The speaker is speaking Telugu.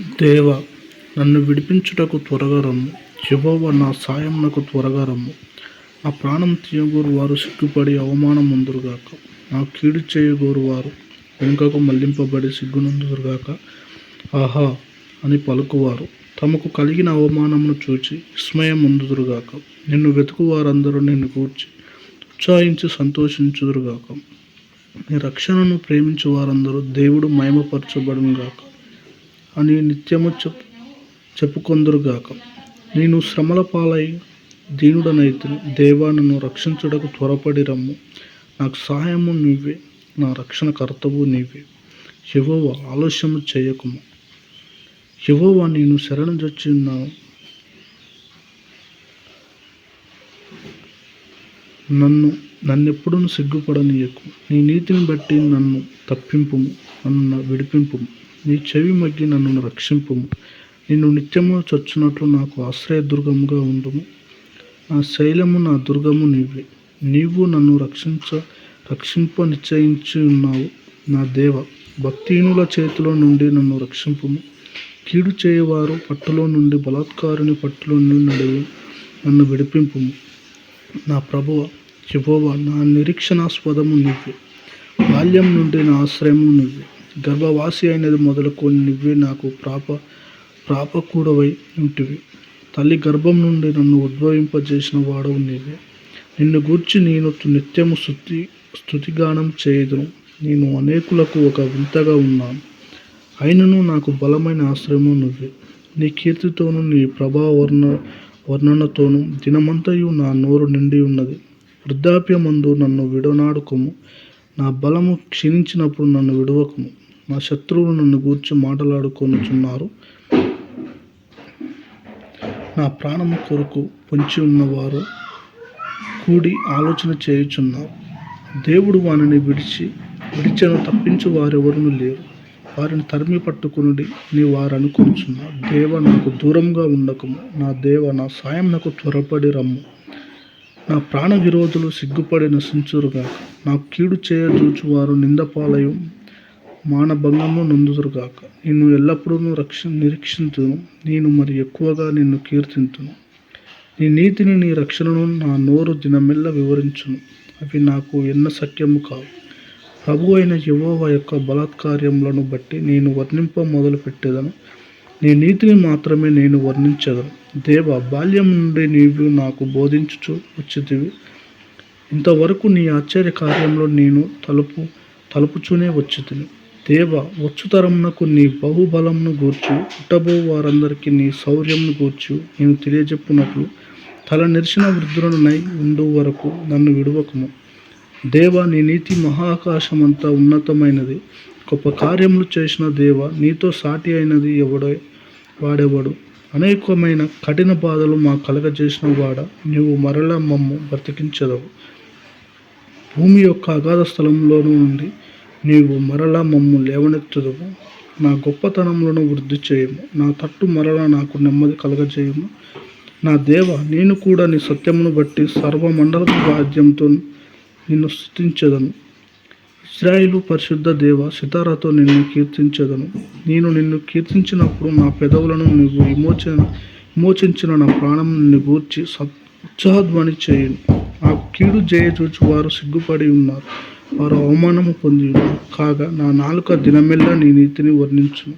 దేవ నన్ను విడిపించుటకు త్వరగా రమ్ము. యెహోవా నా సాయమునకు త్వరగా రమ్ము. నా ప్రాణం తీయగోరు వారు సిగ్గుపడి అవమానం ముందురుగాక నా కీడు చేయగోరు వారు వెనుకకు మళ్ళింపబడి సిగ్గునందురుగాక. ఆహా అని పలుకువారు. తమకు కలిగిన అవమానమును చూచి విస్మయం ముందురుగాక నిన్ను వెతుకు వారందరూ నిన్ను కూర్చి ఉత్సాహించి సంతోషించుదురుగాక. నీ రక్షణను ప్రేమించు వారందరూ దేవుడు మహిమపరచబడునుగాక. అని నిత్యము చెప్ చెప్పుకొందురుగాక. నేను శ్రమల పాలై దీనుడనైతిని దేవా నన్ను రక్షించుటకు త్వరపడి రమ్ము నాకు సహాయము నీవే నా రక్షణ కర్తవు నీవే. యెహోవా ఆలస్యము చేయకుము. యెహోవా నేను శరణం జొచ్చి ఉన్నాను నన్ను నన్నెప్పుడూ సిగ్గుపడనీయకు. నీ నీతిని బట్టి నన్ను తప్పింపుము నన్ను విడిపింపుము. నీ చెవి మగ్గి నన్ను రక్షింపుము. నిన్ను నిత్యము చచ్చునట్లు నాకు ఆశ్రయదుర్గముగా ఉండుము. నా శైలము నా దుర్గము నీవే. నీవు నన్ను రక్షించ రక్షింప నిశ్చయించి ఉన్నావు నా దేవ. భక్తిహీనుల చేతిలో నుండి నన్ను రక్షింపుము. కీడు చేయవారు పట్టులో నుండి బలాత్కారుని పట్టులో నుండి నడివి నన్ను విడిపింపుము. నా ప్రభువ యెహోవా నా నిరీక్షణాస్పదము నువ్వే బాల్యం నుండి నా ఆశ్రయము నువ్వే గర్భవాసి అయినది మొదలుకొని నువ్వే నాకు ప్రాప ప్రాపకూడవై ఉంటివి. తల్లి గర్భం నుండి నన్ను ఉద్భవింపజేసిన వాడవు నీవే. నిన్ను గూర్చి నేను నిత్యము స్థుతి స్థుతిగానం చేయదును. నేను అనేకులకు ఒక వింతగా ఉన్నాను. అయినను నాకు బలమైన ఆశ్రయము నువ్వే. నీ కీర్తితోనూ నీ ప్రభావ వర్ణ వర్ణనతోనూ దినమంతయు నా నోరు నిండి ఉన్నది. వృద్ధాప్యమందు నన్ను విడనాడుకము. నా బలము క్షీణించినప్పుడు నన్ను విడవకము. నా శత్రువులు నన్ను గూర్చి మాటలాడుకొనుచున్నారు. నా ప్రాణము కొరకు పొంచి ఉన్నవారు కూడి ఆలోచన చేయుచున్నారు. దేవుడు వానిని విడిచి విడిచను తప్పించు వారెవరును లేరు. వారిని తరిమి పట్టుకునుడి నీ వారు అనుకుంటున్నా దేవ నాకు దూరంగా ఉండకము. నా దేవ నా సాయం నాకు త్వరపడి రమ్ము. నా ప్రాణ విరోధులు సిగ్గుపడి నశించురుగాక. నాకు కీడు చేయజూచు వారు నిందపాలయం మానభంగము నొందుదురుగాక. నిన్ను ఎల్లప్పుడూ రక్ష నిరీక్షించును నేను మరి ఎక్కువగా నిన్ను కీర్తింతును. నీ నీతిని నీ రక్షణను నా నోరు దినమెల్ల వివరించును. అవి నాకు ఎన్న సత్యము కావు. ప్రభు అయిన యెహోవా యొక్క బలాత్కార్యములను బట్టి నేను వర్ణింప మొదలు పెట్టేదను నీ నీతిని మాత్రమే నేను వర్ణించదను. దేవ బాల్యం నుండి నీవు నాకు బోధించుచు వచ్చితివి. ఇంతవరకు నీ ఆశ్చర్య కార్యంలో నేను తలుపు తలుపుచూనే వచ్చితిని. దేవ వచ్చుతరమునకు నీ బహుబలమును గూర్చి పుట్టబో వారందరికీ నీ శౌర్యమును గూర్చి నేను తెలియజెప్పునట్లు తల నిరిచిన వృద్ధులనై ఉండు వరకు నన్ను విడువకము. దేవ నీ నీతి మహాకాశమంతా ఉన్నతమైనది. గొప్ప కార్యములు చేసిన దేవ నీతో సాటి అయినది ఎవడో వాడెవడు? అనేకమైన కఠిన బాధలు మా కలగజేసిన వాడ నీవు మరల మమ్ము బ్రతికించదవు. భూమి యొక్క అగాధ స్థలంలో నుండి నీవు మరలా మమ్ము లేవనెత్తుదవు నా గొప్పతనములను వృద్ధి చేయము. నా తట్టు మరలా నాకు నెమ్మది కలగజేయము. నా దేవ నేను కూడా నీ సత్యమును బట్టి సర్వమండల రాజ్యంతో నిన్ను స్థుతించదను ఇస్రాయిలు పరిశుద్ధ దేవ సితారాతో నిన్ను కీర్తించదను. నేను నిన్ను కీర్తించినప్పుడు నా పెదవులను నువ్వు విమోచన విమోచించిన నా ప్రాణం నిన్ను గూర్చి సత్ ఉత్సాహధ్వని చేయను. నాకు కీడు జయచూచి వారు సిగ్గుపడి ఉన్నారు. వారు అవమానము పొంది కాగా నా నాలుక దినమెల్లా నీ నీతిని వర్ణించును.